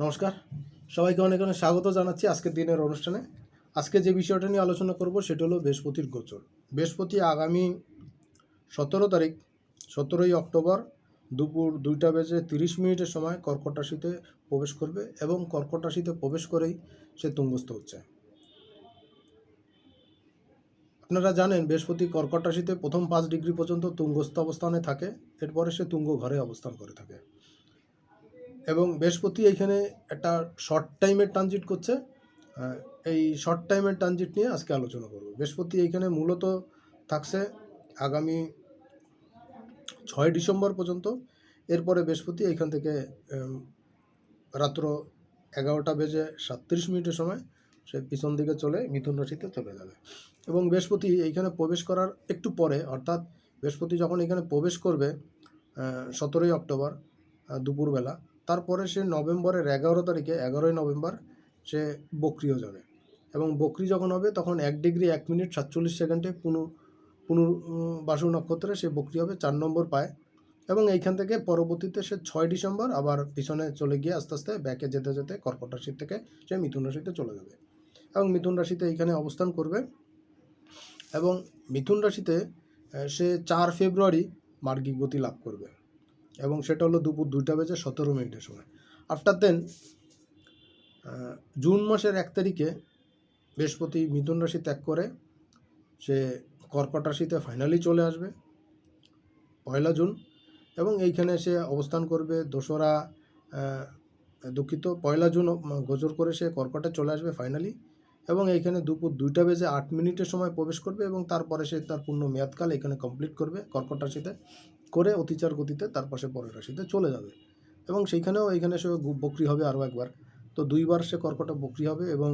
নমস্কার। সবাইকে অনেক অনেক স্বাগত জানাচ্ছি আজকের দিনের অনুষ্ঠানে। আজকে যে বিষয়টা নিয়ে আলোচনা করব সেটা হলো বৃহস্পতির গোচর। বৃহস্পতি আগামী সতেরো তারিখ, সতেরোই অক্টোবর দুপুর দুইটা বেজে তিরিশ মিনিটের সময় কর্কট রাশিতে প্রবেশ করবে এবং কর্কট রাশিতে প্রবেশ করেই সে তুঙ্গস্থ হচ্ছে। আপনারা জানেন বৃহস্পতি কর্কট রাশিতে প্রথম পাঁচ ডিগ্রি পর্যন্ত তুঙ্গস্থ অবস্থানে থাকে, এরপরে সে তুঙ্গ ঘরে অবস্থান করে থাকে। এবং বৃহস্পতি এইখানে একটা শর্ট টাইমের ট্রানজিট করছে। এই শর্ট টাইমের ট্রানজিট নিয়ে আজকে আলোচনা করব। বৃহস্পতি এইখানে মূলত থাকছে আগামী ছয় ডিসেম্বর পর্যন্ত। এরপরে বৃহস্পতি এইখান থেকে রাত্র এগারোটা বেজে সাতত্রিশ মিনিটের সময় সে পিছন দিকে চলে মিথুন রাশিতে চলে যাবে। এবং বৃহস্পতি এইখানে প্রবেশ করার একটু পরে, অর্থাৎ বৃহস্পতি যখন এখানে প্রবেশ করবে সতেরোই অক্টোবর দুপুরবেলা তারপরে সে নভেম্বরের এগারো তারিখে, এগারোই নভেম্বর, সে বকরিও যাবে। এবং বকরি যখন হবে, তখন এক ডিগ্রি, এক মিনিট, সাতচল্লিশ সেকেন্ডে পুনু পুনর বাসু নক্ষত্রে সে বকরি হবে, চার নম্বর পায়। এবং এইখান থেকে পরবর্তীতে সে ছয় ডিসেম্বর আবার পিছনে চলে গিয়ে আস্তে আস্তে ব্যাকে যেতে যেতে কর্কট রাশি থেকে সে মিথুন রাশিতে চলে যাবে। এবং মিথুন রাশিতে এইখানে অবস্থান করবে। এবং মিথুন রাশিতে সে চার ফেব্রুয়ারি মার্গিক গতি লাভ করবে। এবং সেটা হলো দুপুর দুইটা বেজে সতেরো মিনিটের সময়। আফটার দেন জুন মাসের এক তারিখে বৃহস্পতি মিথুন রাশি ত্যাগ করে সে কর্কট রাশিতে ফাইনালি চলে আসবে, পয়লা জুন, এবং এইখানে সে অবস্থান করবে দোসরা দুঃখিত, পয়লা জুন গোচর করে সে কর্কটে চলে আসবে ফাইনালি এবং এইখানে দুপুর দুইটা বেজে আট মিনিটের সময় প্রবেশ করবে এবং তারপরে সে তার পূর্ণ মেয়াদকাল এখানে কমপ্লিট করবে কর্কট রাশিতে। করে অতিচার গতিতে তার পাশে পরের রাশিতে চলে যাবে। এবং সেইখানেও এইখানে সে বকরি হবে আরও একবার। তো দুইবার সে কর্কটা বকরি হবে এবং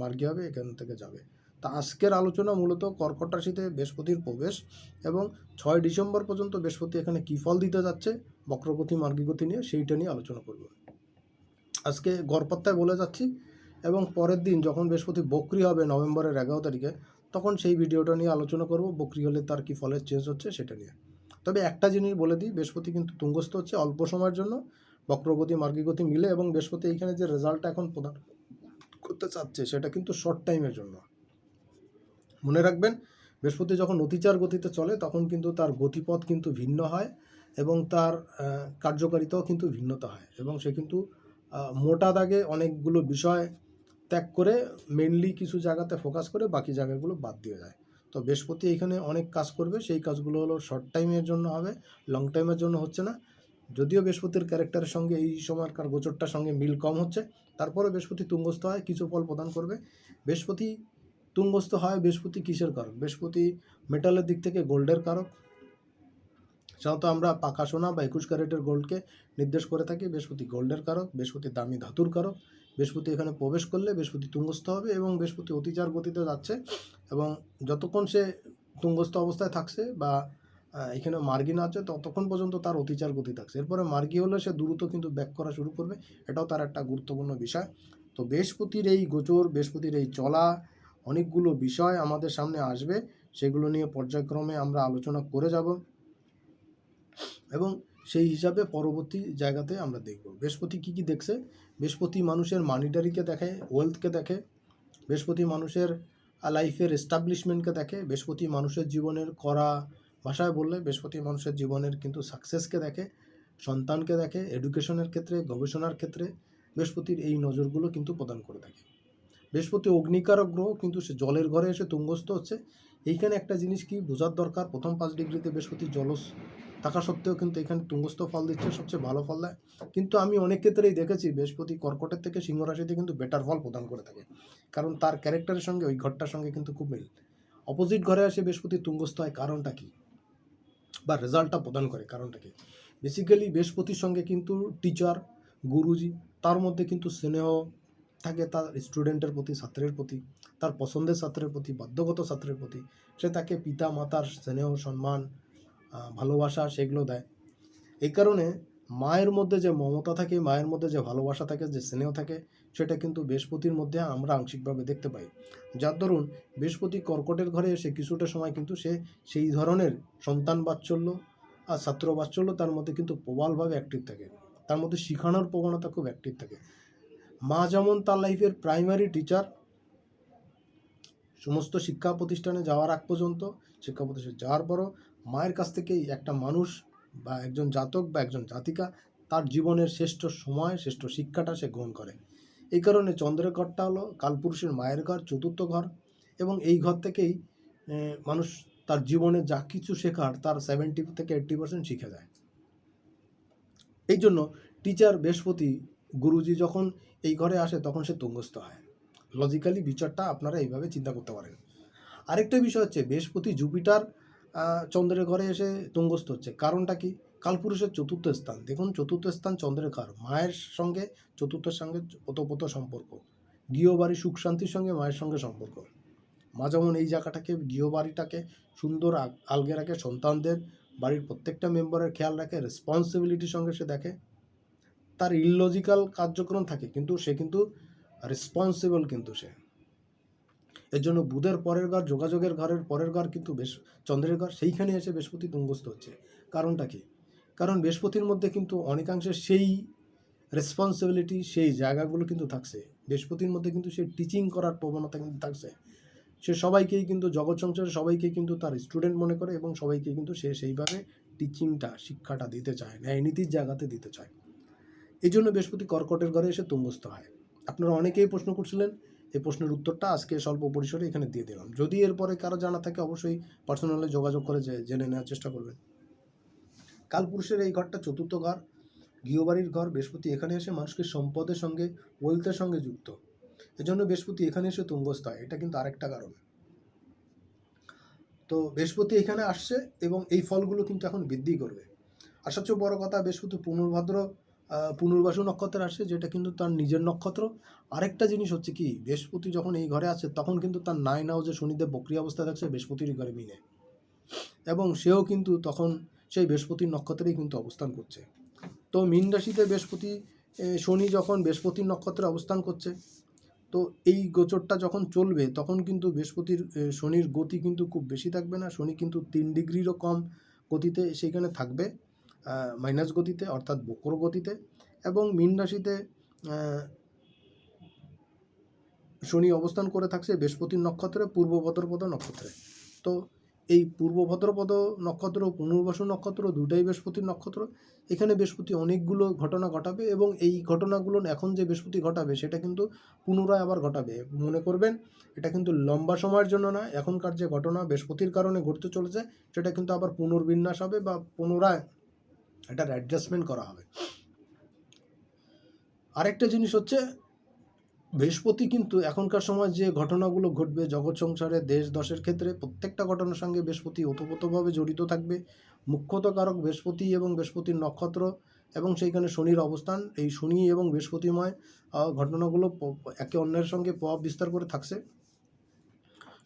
মার্গি হবে, এখান থেকে যাবে। তা আজকের আলোচনা মূলত কর্কট রাশিতে বৃহস্পতির প্রবেশ এবং ছয় ডিসেম্বর পর্যন্ত বৃহস্পতি এখানে কী ফল দিতে যাচ্ছে, বক্রগতি মার্গী গতি নিয়ে সেইটা নিয়ে আলোচনা করব। আজকে গড়পত্তায় বলে যাচ্ছি এবং পরের দিন যখন বৃহস্পতি বকরি হবে নভেম্বরের এগারো তারিখে, তখন সেই ভিডিওটা নিয়ে আলোচনা করব। বকরি হলে তার কী ফলের চেঞ্জ হচ্ছে সেটা নিয়ে। তবে একটা জিনিস বলে দিই, বৃহস্পতি কিন্তু তুঙ্গস্থ হচ্ছে অল্প সময়ের জন্য। বক্রগতি, মার্গীগতি মিলে এবং বৃহস্পতি এইখানে যে রেজাল্টটা এখন প্রদান করতে চাচ্ছে সেটা কিন্তু শর্ট টাইমের জন্য। মনে রাখবেন, বৃহস্পতি যখন অতিচার গতিতে চলে তখন কিন্তু তার গতিপথ কিন্তু ভিন্ন হয় এবং তার কার্যকারিতাও কিন্তু ভিন্নতা হয় এবং সে কিন্তু মোটা দাগে অনেকগুলো বিষয় ত্যাগ করে মেনলি কিছু জায়গাতে ফোকাস করে বাকি জায়গাগুলো বাদ দিয়ে যায়। তো বৃহস্পতি এখানে অনেক কাজ করবে, সেই কাজগুলো হলো শর্ট টাইমের জন্য হবে লং টাইমের জন্য হচ্ছে না। যদিও বৃহস্পতির ক্যারেক্টারের সঙ্গে এই সময়কার গোচরটার সঙ্গে মিল কম হচ্ছে তারপরে বৃহস্পতি তুঙ্গস্থ হয়, কিছু ফল প্রদান করবে। বৃহস্পতি তুঙ্গস্থ হয়, বৃহস্পতি কিসের কারক? বৃহস্পতি মেটালের দিক থেকে গোল্ডের কারক। সাধারণত আমরা পাকা সোনা বা একুশ ক্যারেটের গোল্ডকে নির্দেশ করে থাকি। বৃহস্পতি গোল্ডের কারক, বৃহস্পতি দামি ধাতুর কারক, বৃহস্পতি এখানে প্রবেশ করলে বৃহস্পতি তুঙ্গস্থ হবে এবং বৃহস্পতি অতিচার গতিতে যাচ্ছে এবং যতক্ষণ সে তুঙ্গস্থ অবস্থায় থাকছে বা এখানে মার্গি না আছে, ততক্ষণ পর্যন্ত তার অতিচার গতি থাকছে। এরপরে মার্গি হলে সে দ্রুত কিন্তু ব্যাক করা শুরু করবে। এটাও তার একটা গুরুত্বপূর্ণ বিষয়। তো বৃহস্পতির এই গোচর, বৃহস্পতির এই চলা অনেকগুলো বিষয় আমাদের সামনে আসবে। সেগুলো নিয়ে পর্যায়ক্রমে আমরা আলোচনা করে যাব। এবং সেই হিসাবে পরবর্তী জায়গাতে আমরা দেখব। বৃহস্পতি কী কী দেখছে? বৃহস্পতি মানুষের মানিটারিকে দেখে ওয়েলথকে দেখে, বৃহস্পতি মানুষের লাইফের এস্টাবলিশমেন্টকে দেখে, বৃহস্পতি মানুষের জীবনের করা ভাষায় বললে বৃহস্পতি মানুষের জীবনের কিন্তু সাকসেসকে দেখে, সন্তানকে দেখে এডুকেশনের ক্ষেত্রে, গবেষণার ক্ষেত্রে বৃহস্পতির এই নজরগুলো কিন্তু প্রদান করে থাকে। বৃহস্পতি অগ্নিকারক গ্রহ কিন্তু সে জলের ঘরে এসে তুঙ্গস্থ হচ্ছে। এইখানে একটা জিনিস কি বোঝার দরকার? প্রথম পাঁচ ডিগ্রিতে বৃহস্পতি জলস থাকা সত্ত্বেও কিন্তু এখানে তুঙ্গস্থ ফল দিচ্ছে, সবচেয়ে ভালো ফল দেয়। কিন্তু আমি অনেক ক্ষেত্রেই দেখেছি বৃহস্পতি কর্কটের থেকে সিংহ রাশিতে কিন্তু বেটার ফল প্রদান করে থাকে। কারণ তার ক্যারেক্টারের সঙ্গে, ওই ঘরটার সঙ্গে কিন্তু খুব মিল। অপোজিট ঘরে আসে বৃহস্পতি, তুঙ্গস্থ হয় কারণটা কি? বা রেজাল্টটা প্রদান করে কারণটা কি? বেসিক্যালি বৃহস্পতির সঙ্গে কিন্তু টিচার গুরুজি, তার মধ্যে কিন্তু স্নেহ থাকে তার স্টুডেন্টের প্রতি, ছাত্রের প্রতি, তার পছন্দের ছাত্রের প্রতি, বাধ্যগত ছাত্রের প্রতি। সে তাকে পিতা মাতার স্নেহ, সম্মান ভালোবাসা সেগুলো দেয়। এই কারণে মায়ের মধ্যে যে মমতা থাকে, মায়ের মধ্যে যে ভালোবাসা থাকে, যে স্নেহ থাকে, সেটা কিন্তু বৃহস্পতির মধ্যে আমরা আংশিকভাবে দেখতে পাই। যার দরুন বৃহস্পতি কর্কটের ঘরে এসে কিছুটা সময় কিন্তু সে সেই ধরনের সন্তান বাৎসল্য আর ছাত্র বাৎসল্য, তার মধ্যে কিন্তু প্রবলভাবে অ্যাক্টিভ থাকে। তার মধ্যে শিখানোর প্রবণতা খুব অ্যাক্টিভ থাকে। মা যেমন তার লাইফের প্রাইমারি টিচার সমস্ত শিক্ষা প্রতিষ্ঠানে যাওয়ার আগ পর্যন্ত, শিক্ষা প্রতিষ্ঠানে যাওয়ার পরও মায়ের কাছ থেকেই একটা মানুষ বা একজন জাতক বা একজন জাতিকা তার জীবনের শ্রেষ্ঠ সময়, শ্রেষ্ঠ শিক্ষাটা সে গ্রহণ করে। এই কারণে চন্দ্রের ঘরটা হলো কালপুরুষের মায়ের ঘর, চতুর্থ ঘর এবং এই ঘর থেকেই মানুষ তার জীবনে যা কিছু শেখার তার সেভেন্টি থেকে এইট্টি পার্সেন্ট শিখে যায়। এই জন্য টিচার বৃহস্পতি, গুরুজি যখন এই ঘরে আসে তখন সে তুঙ্গস্থ হয়। লজিক্যালি বিচারটা আপনারা এইভাবে চিন্তা করতে পারেন। আরেকটা বিষয় হচ্ছে বৃহস্পতি, জুপিটার চন্দ্রের ঘরে এসে তুঙ্গস্থ হচ্ছে। কারণটা কি? কালপুরুষের চতুর্থ স্থান। দেখুন, চতুর্থ স্থান চন্দ্রের ঘর। মায়ের সঙ্গে চতুর্থের সঙ্গে ওতপ্রোত সম্পর্ক। গৃহবাড়ি সুখ শান্তির সঙ্গে মায়ের সঙ্গে সম্পর্ক। মা যেমন এই জায়গাটাকে, গৃহবাড়িটাকে সুন্দর আলগে রাখে সন্তানদের। বাড়ির প্রত্যেকটা মেম্বারের খেয়াল রাখে রেসপন্সিবিলিটির সঙ্গে সে দেখে। তার ইললজিক্যাল কার্যক্রম থাকে, কিন্তু সে কিন্তু রেসপন্সিবল কিন্তু সে। এর জন্য বুধের পরের ঘর, যোগাযোগের ঘরের পরের ঘর কিন্তু বেশ, চন্দ্রের ঘর, সেইখানে এসে বৃহস্পতি তুঙ্গস্থ হচ্ছে। কারণটা কি? কারণ বৃহস্পতির মধ্যে কিন্তু অনেকাংশে সেই রেসপন্সিবিলিটি সেই জায়গাগুলো কিন্তু থাকছে। বৃহস্পতির মধ্যে কিন্তু সেই টিচিং করার প্রবণতা কিন্তু থাকছে। সে সবাইকেই কিন্তু, জগৎ সংসারে সবাইকেই কিন্তু তার স্টুডেন্ট মনে করে এবং সবাইকে কিন্তু সে সেইভাবে টিচিংটা শিক্ষাটা দিতে চায়, ন্যায় নীতির জায়গাতে দিতে চায়। এই জন্য বৃহস্পতি কর্কটের ঘরে এসে তুঙ্গস্থ হয়। আপনারা অনেকেই প্রশ্ন করছিলেন এই প্রশ্নের উত্তরটা আজকে স্বল্প পরিসরে এখানে দিয়ে দিলাম। যদি এরপরে কারও জানা থাকে, অবশ্যই পার্সোনালি যোগাযোগ করে জেনে নেওয়ার চেষ্টা করবেন। কালপুরুষের এই ঘরটা চতুর্থ ঘর। গৃহবাড়ির ঘর, বৃহস্পতি এখানে এসে মানুষকে সম্পদের সঙ্গে, ওয়েলথের সঙ্গে যুক্ত। এজন্য বৃহস্পতি এখানে এসে তুঙ্গস্থ হয়। এটা কিন্তু আরেকটা কারণ। তো বৃহস্পতি এখানে আসছে এবং এই ফলগুলো কিন্তু এখন বৃদ্ধি করবে। আর সবচেয়ে বড় কথা, বৃহস্পতি পুনর্ভাদ্র পুনর্বাসু নক্ষত্রে আসে যেটা কিন্তু তার নিজের নক্ষত্র। আরেকটা জিনিস হচ্ছে কি, বৃহস্পতি যখন এই ঘরে আছে, তখন কিন্তু তার নাইন হাউসে শনিদেব বক্রিয় অবস্থায় থাকছে, বৃহস্পতির ঘরে মিনে এবং সেও কিন্তু তখন সেই বৃহস্পতির নক্ষত্রেই কিন্তু অবস্থান করছে। তো মীন রাশিতে বৃহস্পতি শনি যখন বৃহস্পতির নক্ষত্রে অবস্থান করছে, তো এই গোচরটা যখন চলবে, তখন কিন্তু বৃহস্পতির শনির গতি কিন্তু খুব বেশি থাকবে না। শনি কিন্তু তিন ডিগ্রিরও কম গতিতে সেইখানে থাকবে। মাইনাস গতিতে, অর্থাৎ বক্র গতিতে এবং মীন রাশিতে শনি অবস্থান করে থাকছে বৃহস্পতির নক্ষত্রে, পূর্ব ভদ্রপদ নক্ষত্রে। তো এই পূর্ব ভদ্রপদ নক্ষত্র, পুনর্বাসু নক্ষত্র, দুটাই বৃহস্পতির নক্ষত্র, এখানে বৃহস্পতি অনেকগুলো ঘটনা ঘটাবে এবং এই ঘটনাগুলো এখন যে বৃহস্পতি ঘটাবে, সেটা কিন্তু পুনরায় আবার ঘটাবে। মনে করবেন, এটা কিন্তু লম্বা সময়ের জন্য না এখনকার যে ঘটনা বৃহস্পতির কারণে ঘটতে চলেছে, সেটা কিন্তু আবার পুনর্বিন্যাস হবে বা পুনরায় এটার অ্যাডজাস্টমেন্ট করা হবে। আরেকটা জিনিস হচ্ছে, বৃহস্পতি কিন্তু এখনকার সময় যে ঘটনাগুলো ঘটবে, জগৎ সংসারে, দেশ, দশের ক্ষেত্রে, প্রত্যেকটা ঘটনার সঙ্গে বৃহস্পতি ওতপ্রোতভাবে জড়িত থাকবে। মুখ্যত কারক বৃহস্পতি এবং বৃহস্পতির নক্ষত্র এবং সেইখানে শনির অবস্থান। এই শনি এবং বৃহস্পতিময় ঘটনাগুলো একে অন্যের সঙ্গে প্রভাব বিস্তার করে থাকছে।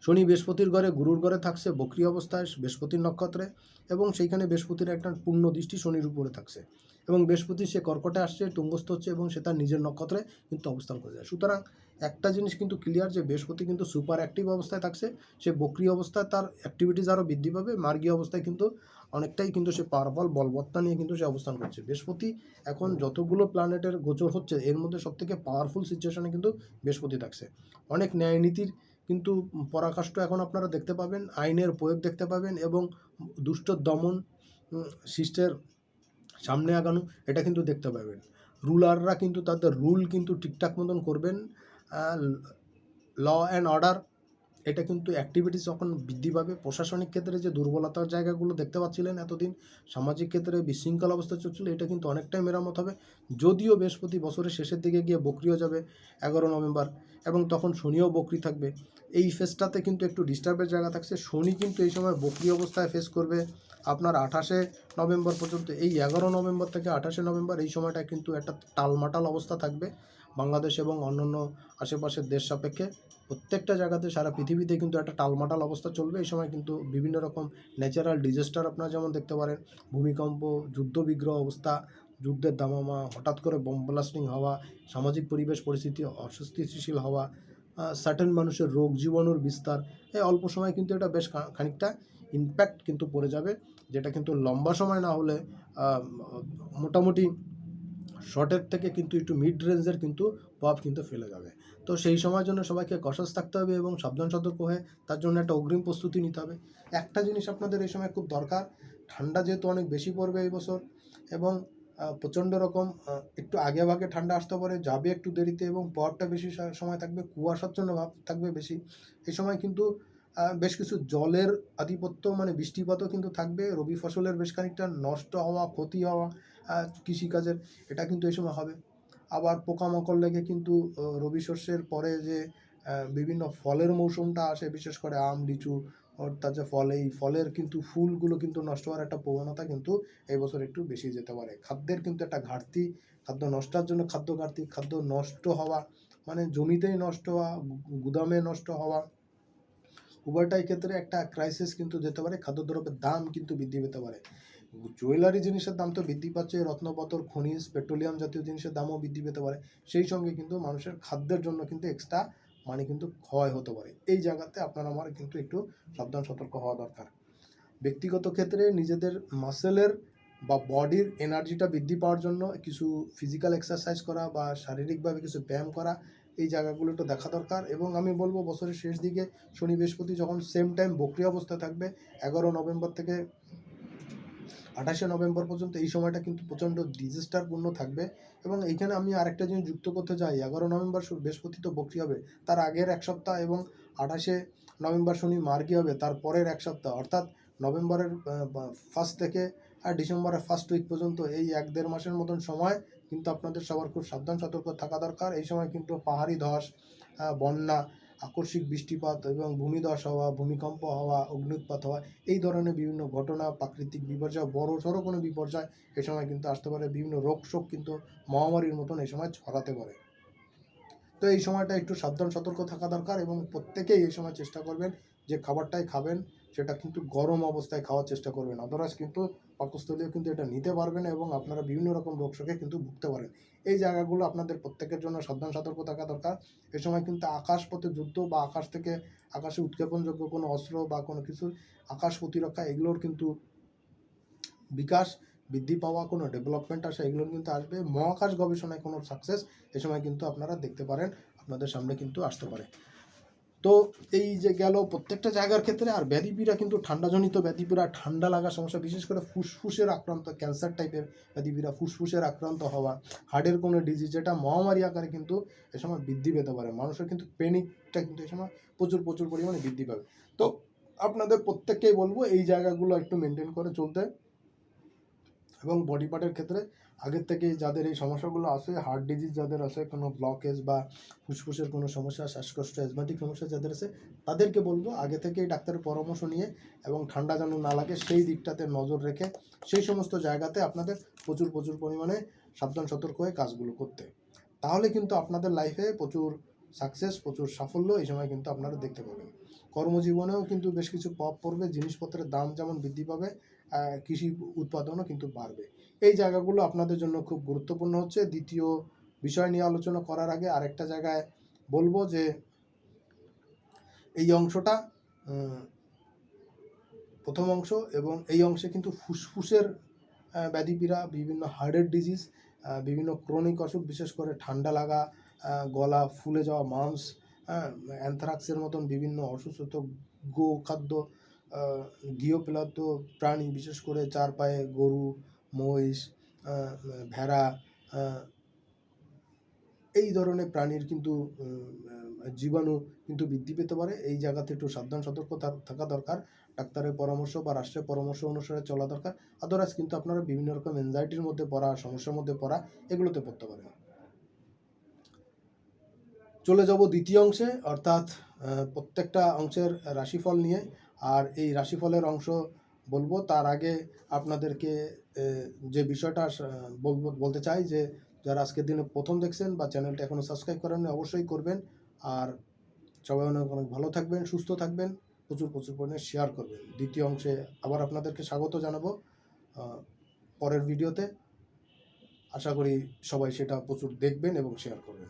শনি বৃহস্পতির ঘরে, গুরুর ঘরে থাকছে, বক্রি অবস্থায়, বৃহস্পতির নক্ষত্রে এবং সেইখানে বৃহস্পতির একটা পূর্ণ দৃষ্টি শনির উপরে থাকছে এবং বৃহস্পতি সে কর্কটে আসছে, তুঙ্গস্থ হচ্ছে এবং সে তার নিজের নক্ষত্রে কিন্তু অবস্থান করে যায়। সুতরাং একটা জিনিস কিন্তু ক্লিয়ার যে বৃহস্পতি কিন্তু সুপার অ্যাক্টিভ অবস্থায় থাকছে, সে বক্রি অবস্থায় তার অ্যাক্টিভিটিস আরও বৃদ্ধি পাবে মার্গীয় অবস্থায় কিন্তু অনেকটাই কিন্তু সে পাওয়ারফল বলবত্তা নিয়ে কিন্তু সে অবস্থান করছে। বৃহস্পতি এখন যতগুলো প্ল্যানেটের গোচর হচ্ছে, এর মধ্যে সবথেকে পাওয়ারফুল সিচুয়েশনে কিন্তু বৃহস্পতি থাকছে। অনেক ন্যায় নীতির কিন্তু পরাকাষ্ঠ এখন আপনারা দেখতে পাবেন, আইনের প্রয়োগ দেখতে পাবেন এবং দুষ্ট দমন শিষ্টের সামনে আগানো, এটা কিন্তু দেখতে পাবেন। রুলাররা কিন্তু তাদের রুল কিন্তু ঠিকঠাক মতন করবেন ল অ্যান্ড অর্ডার, এটা কিন্তু অ্যাক্টিভিটিস যখন বৃদ্ধি পাবে, প্রশাসনিক ক্ষেত্রে যে দুর্বলতার জায়গাগুলো দেখতে পাচ্ছিলেন এতদিন, সামাজিক ক্ষেত্রে বিশৃঙ্খল অবস্থা চলছিল, এটা কিন্তু অনেকটাই মেরামত হবে। যদিও বৃহস্পতি বছরের শেষের দিকে গিয়ে বকরিও যাবে এগারো নভেম্বর এবং তখন শনিও বকরি থাকবে এই ফেসটাতে কিন্তু একটু ডিস্টার্বের জায়গা থাকছে। শনি কিন্তু এই সময় বকরি অবস্থায় ফেস করবে। আপনার আঠাশে নভেম্বর পর্যন্ত, এই এগারো নভেম্বর থেকে আঠাশে নভেম্বর এই সময়টা কিন্তু একটা টালমাটাল অবস্থা থাকবে। বাংলাদেশ এবং অন্যান্য আশেপাশের দেশ সাপেক্ষে প্রত্যেকটা জায়গাতে সারা পৃথিবীতে কিন্তু একটা টালমাটাল অবস্থা চলবে। এই সময় কিন্তু বিভিন্ন রকম ন্যাচারাল ডিজাস্টার আপনারা যেমন দেখতে পারেন, ভূমিকম্প যুদ্ধবিগ্রহ অবস্থা, যুদ্ধের দামামা, হঠাৎ করে বম ব্লাস্টিং হওয়া, সামাজিক পরিবেশ পরিস্থিতি অস্বস্তিশীল হওয়া সার্টেন মানুষের রোগ জীবাণুর বিস্তার, এই অল্প সময় কিন্তু এটা বেশ খানিকটা ইম্প্যাক্ট কিন্তু পড়ে যাবে, যেটা কিন্তু লম্বা সময় না হলে মোটামুটি শর্টের থেকে কিন্তু একটু মিড রেঞ্জের কিন্তু প্রভাব কিন্তু ফেলে যাবে। তো সেই সময়ের জন্য সবাইকে কষাস থাকতে হবে এবং সাবধান সতর্ক হয়ে তার জন্য একটা অগ্রিম প্রস্তুতি নিতে হবে। একটা জিনিস আপনাদের এই সময় খুব দরকার, ঠান্ডা যেহেতু অনেক বেশি পড়বে এই বছর এবং প্রচণ্ড রকম একটু আগে ভাগে ঠান্ডা আসতে পারে, যাবে একটু দেরিতে এবং পরটা বেশি সময় থাকবে কুয়াশাচ্ছন্ন ভাব থাকবে বেশি। এই সময় কিন্তু বেশ কিছু জলের আধিপত্য মানে বৃষ্টিপাতও কিন্তু থাকবে, রবি ফসলের বেশ খানিকটা নষ্ট হওয়া, ক্ষতি হওয়া কৃষিকাজের, এটা কিন্তু এই সময় হবে। আবার পোকামাকড় লেগে কিন্তু রবি শস্যের পরে যে বিভিন্ন ফলের মৌসুমটা আসে, বিশেষ করে আম, লিচু অর্থাৎ যে ফল, এই ফলের কিন্তু ফুলগুলো কিন্তু নষ্ট হওয়ার একটা প্রবণতা কিন্তু এই বছর একটু বেশি যেতে পারে। খাদ্যের কিন্তু একটা ঘাটতি, খাদ্য নষ্টের জন্য খাদ্য ঘাটতি, খাদ্য নষ্ট হওয়া মানে জমিতেই নষ্ট হওয়া, গুদামে নষ্ট হওয়া, উভয়টাই ক্ষেত্রে একটা ক্রাইসিস কিন্তু যেতে পারে খাদ্যদ্রব্যের দাম কিন্তু বৃদ্ধি পেতে পারে। জুয়েলারি জিনিসের দাম তো বৃদ্ধি পাচ্ছে রত্নপাথর খনিজ পেট্রোলিয়াম জাতীয় জিনিসের দামও বৃদ্ধি পেতে পারে। সেই সঙ্গে কিন্তু মানুষের খাদ্যের জন্য কিন্তু এক্সট্রা মানে কিন্তু ক্ষয় হতে পারে। এই জায়গাতে আপনার আমার কিন্তু একটু সাবধান, সতর্ক হওয়া দরকার। ব্যক্তিগত ক্ষেত্রে নিজেদের মাসেলের বা বডির এনার্জিটা বৃদ্ধি পাওয়ার জন্য কিছু ফিজিক্যাল এক্সারসাইজ করা বা শারীরিকভাবে কিছু ব্যায়াম করা, এই জায়গাগুলো একটু দেখা দরকার। এবং আমি বলব, বছরের শেষ দিকে শনি বৃহস্পতি যখন সেম টাইম বক্রি অবস্থায় থাকবে, এগারো নভেম্বর থেকে আঠাশে নভেম্বর পর্যন্ত এই সময়টা কিন্তু প্রচণ্ড ডিজাস্টারপূর্ণ থাকবে। এবং এইখানে আমি আরেকটা জিনিস যুক্ত করতে চাই, এগারো নভেম্বর বৃহস্পতি তো বক্রি হবে, তার আগের এক সপ্তাহ এবং আঠাশে নভেম্বর শনি মার্গি হবে, তার পরের এক সপ্তাহ। অর্থাৎ নভেম্বরের ফার্স্ট থেকে আর ডিসেম্বরের ফার্স্ট উইক পর্যন্ত এই এক দেড় মাসের মতন সময় কিন্তু আপনাদের সবার খুব সাবধান, সতর্ক থাকা দরকার। এই সময় কিন্তু পাহাড়ি ধস বন্যা আকস্মিক বৃষ্টিপাত এবং ভূমিধস হওয়া, ভূমিকম্প হওয়া অগ্নুৎপাত হওয়া, এই ধরনের বিভিন্ন ঘটনা, প্রাকৃতিক বিপর্যয়, বড় সড়ো কোনো বিপর্যয় এ সময় কিন্তু আসতে পারে। বিভিন্ন রোগ শোক কিন্তু মহামারীর মতন এই সময় ছড়াতে পারে। তো এই সময়টা একটু সাবধান, সতর্ক থাকা দরকার এবং প্রত্যেকেই এই সময় চেষ্টা করবেন যে খাবারটাই খাবেন সেটা কিন্তু গরম অবস্থায় খাওয়ার চেষ্টা করবেন। আদারওয়াইজ কিন্তু পাকস্থলীয় কিন্তু এটা নিতে পারবেন এবং আপনারা বিভিন্ন রকম রোগ শোকে কিন্তু ভুগতে পারেন। এই জায়গাগুলো আপনাদের প্রত্যেকের জন্য সাবধান, সতর্ক থাকা দরকার। এ সময় কিন্তু আকাশপথে যুদ্ধ বা আকাশ থেকে আকাশে উৎক্ষেপণযোগ্য কোনো অস্ত্র বা কোনো কিছু, আকাশ প্রতিরক্ষা এগুলোর কিন্তু বিকাশ বৃদ্ধি পাওয়া, কোনো ডেভেলপমেন্ট আসে এগুলোর কিন্তু আসবে। মহাকাশ গবেষণায় কোনো সাকসেস এ সময় কিন্তু আপনারা দেখতে পারেন, আপনাদের সামনে কিন্তু আসতে পারে। তো এই যে গেল প্রত্যেকটা জায়গার ক্ষেত্রে, আর ব্যাধিপীড়া কিন্তু ঠান্ডাজনিত ব্যাধিপীড়া, ঠান্ডা লাগার সমস্যা বিশেষ করে ফুসফুসের আক্রান্ত, ক্যান্সার টাইপের ব্যাধিপীড়া, ফুসফুসের আক্রান্ত হওয়া হার্টের কোনো ডিজিজ যেটা মহামারী আকারে কিন্তু এ সময় বৃদ্ধি পেতে পারে। মানুষের কিন্তু প্যানিকটা কিন্তু এ সময় প্রচুর প্রচুর পরিমাণে বৃদ্ধি পাবে। তো আপনাদের প্রত্যেককেই বলব, এই জায়গাগুলো একটু মেনটেন করে চলতে। এবং বডি পার্টের ক্ষেত্রে আগের থেকেই যাদের এই সমস্যাগুলো আছে হার্ট ডিজিজ যাদের আছে, কোনো ব্লকেজ বা ফুসফুসের কোনো সমস্যা, শ্বাসকষ্ট অ্যাজমাটিক সমস্যা যাদের আছে, তাদেরকে বলব আগে থেকেই ডাক্তারের পরামর্শ নিয়ে এবং ঠান্ডা যেন না লাগে, সেই দিকটাতে নজর রেখে সেই সমস্ত জায়গাতে আপনাদের প্রচুর প্রচুর পরিমাণে সাবধান, সতর্ক হয়ে কাজগুলো করতে। তাহলে কিন্তু আপনাদের লাইফে প্রচুর সাকসেস প্রচুর সাফল্য এই সময় কিন্তু আপনারা দেখতে পাবেন। কর্মজীবনেও কিন্তু বেশ কিছু প্রভাব পড়বে, জিনিসপত্রের দাম যেমন বৃদ্ধি পাবে কৃষি উৎপাদনও কিন্তু বাড়বে। এই জায়গাগুলো আপনাদের জন্য খুব গুরুত্বপূর্ণ হচ্ছে। দ্বিতীয় বিষয় নিয়ে আলোচনা করার আগে আরেকটা জায়গায় বলব যে, এই অংশটা প্রথম অংশ এবং এই অংশে কিন্তু ফুসফুসের ব্যাধিপীড়া, বিভিন্ন হার্টের ডিজিজ বিভিন্ন ক্রনিক অসুখ, বিশেষ করে ঠান্ডা লাগা গলা ফুলে যাওয়া মাংস অ্যানথ্রাক্সের মতন বিভিন্ন অসুস্থতা গো খাদ্য গৃহপালিত প্রাণী, বিশেষ করে চার পায়ে গরু, মহিষ ভেড়া এই ধরনের প্রাণীর কিন্তু জীবাণু কিন্তু বৃদ্ধি পেতে পারে। এই জায়গাতে একটু সাবধান, সতর্ক থাকা দরকার। ডাক্তারের পরামর্শ বা রাষ্ট্রের পরামর্শ অনুসারে চলা দরকার। আদারওয়াইজ কিন্তু আপনারা বিভিন্ন রকম এনজাইটির মধ্যে পড়া, সমস্যার মধ্যে পড়া, এগুলোতে পড়তে পারেন। চলে যাব দ্বিতীয় অংশে, অর্থাৎ প্রত্যেকটা অংশের রাশিফল নিয়ে। আর এই রাশিফলের অংশ বলব, তার আগে আপনাদেরকে যে বিষয়টা বলব, বলতে চাই যে যারা আজকের দিনে প্রথম দেখছেন বা চ্যানেলটা এখনও সাবস্ক্রাইব করেননি, অবশ্যই করবেন। আর সবাই অনেক অনেক ভালো থাকবেন, সুস্থ থাকবেন, প্রচুর প্রচুর পরিমাণে শেয়ার করবেন। দ্বিতীয় অংশে আবার আপনাদেরকে স্বাগত জানাব পরের ভিডিওতে আশা করি সবাই সেটা প্রচুর দেখবেন এবং শেয়ার করবেন।